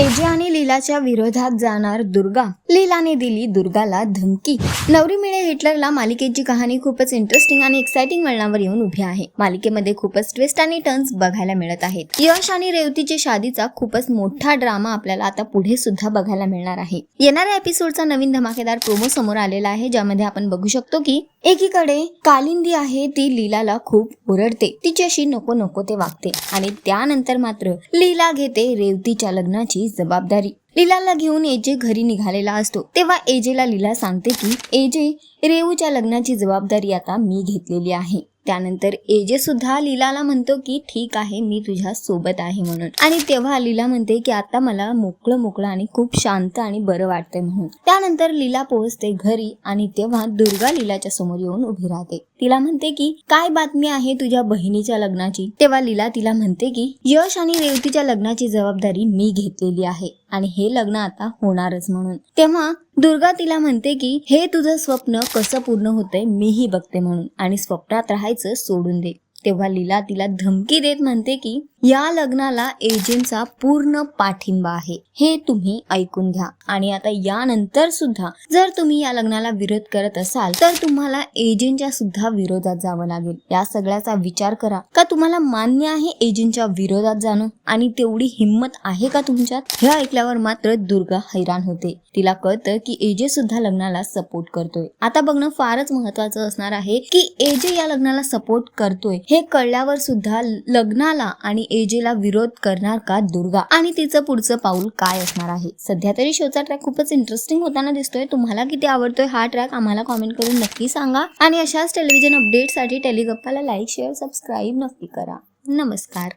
AJ आणि लीलाच्या विरोधात जाणार दुर्गा. लीलाने दिली दुर्गाला धमकी. नवरी मिळे हिटलरला मालिकेची कहाणी खूपच इंटरेस्टिंग आणि एक्साइटिंग वळणावर येऊन उभी आहे. मालिकेमध्ये खूपच ट्विस्ट आणि टर्न्स बघायला मिळत आहेत. यश आणि रेवतीच्या शादीचा खूपच मोठा ड्रामा आपल्याला आता पुढे सुद्धा बघायला मिळणार आहे. येणाऱ्या एपिसोडचा नवीन धमाकेदार प्रोमो समोर आलेला आहे ज्यामध्ये आपण बघू शकतो की एकीकडे कालिंदी आहे ती लीलाला खूप ओरडते. तिच्याशी नको नको ते वागते. आणि त्यानंतर मात्र लीला घेते रेवतीच्या लग्नाची जबाबदारी. लीलाला घेऊन एजे घरी निघालेला असतो. तेव्हा एजेला लीला सांगते की एजे रेवूच्या लग्नाची जबाबदारी आता मी घेतलेली आहे. त्यानंतर एजे सुद्धा लीलाला म्हणतो की ठीक आहे मी तुझ्या सोबत आहे म्हणून. आणि तेव्हा लीला म्हणते की आता मला मोकळं मोकळं आणि खूप शांत आणि बरं वाटतंय म्हणून. त्यानंतर लीला पोहोचते घरी आणि तेव्हा दुर्गा लीलाच्या समोर येऊन उभी राहते. तिला म्हणते की काय बातमी आहे तुझ्या बहिणीच्या लग्नाची? तेव्हा लीला तिला म्हणते की यश आणि रेवतीच्या लग्नाची जबाबदारी मी घेतलेली आहे. आणि हे लग्न आता होणारच म्हणून. तेव्हा दुर्गा तिला म्हणते की हे तुझं स्वप्न कसं पूर्ण होतंय मीही बघते म्हणून आणि स्वप्नात राहायचं सोडून दे. तेव्हा लीला तिला धमकी देत म्हणते की या लग्नाला एजेंटचा पूर्ण पाठिंबा आहे. हे तुम्ही ऐकून घ्या. आणि आता यानंतर सुद्धा जर तुम्ही या लग्नाला विरोध करत असाल तर तुम्हाला एजेंटच्या सुद्धा विरोधात जावं लागेल. या सगळ्याचा विचार करा. का तुम्हाला मान्य आहे एजंटच्या विरोधात जाणं? आणि तेवढी हिंमत आहे का तुमच्यात? हे ऐकल्यावर मात्र दुर्गा हैराण होते. तिला कळतं की एजे सुद्धा लग्नाला सपोर्ट करतोय. आता बघणं फारच महत्वाचं असणार आहे की एजे या लग्नाला सपोर्ट करतोय हे कळल्यावर सुद्धा लग्नाला आणि एजेला विरोध करणार का दुर्गा? आणि तिचं पुढचं पाऊल काय असणार आहे? सध्या तरी शोचा ट्रॅक खूपच इंटरेस्टिंग होताना दिसतोय. तुम्हाला किती आवडतोय हा ट्रॅक आम्हाला कॉमेंट करून नक्की सांगा. आणि अशाच टेलिव्हिजन अपडेटसाठी टेलिगप्पाला लाईक शेअर सबस्क्राईब नक्की करा. नमस्कार.